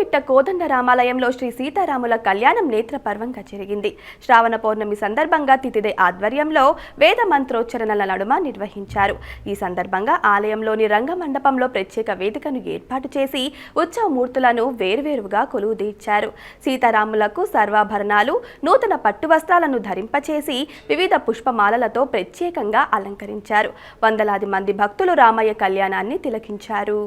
కొప్పుమిట్ట కోదండ రామాలయంలో శ్రీ సీతారాముల కళ్యాణం నేత్రపర్వంగా జరిగింది. శ్రావణ పౌర్ణమి సందర్భంగా తితిదే ఆధ్వర్యంలో వేద మంత్రోచ్చరణల నడుమ నిర్వహించారు. ఈ సందర్భంగా ఆలయంలోని రంగమండపంలో ప్రత్యేక వేదికను ఏర్పాటు చేసి ఉత్సవ మూర్తులను వేర్వేరుగా కొలువుదీర్చారు. సీతారాములకు సర్వాభరణాలు నూతన పట్టు వస్త్రాలను ధరింపచేసి వివిధ పుష్పమాలలతో ప్రత్యేకంగా అలంకరించారు. వందలాది మంది భక్తులు రామయ్య కళ్యాణాన్ని తిలకించారు.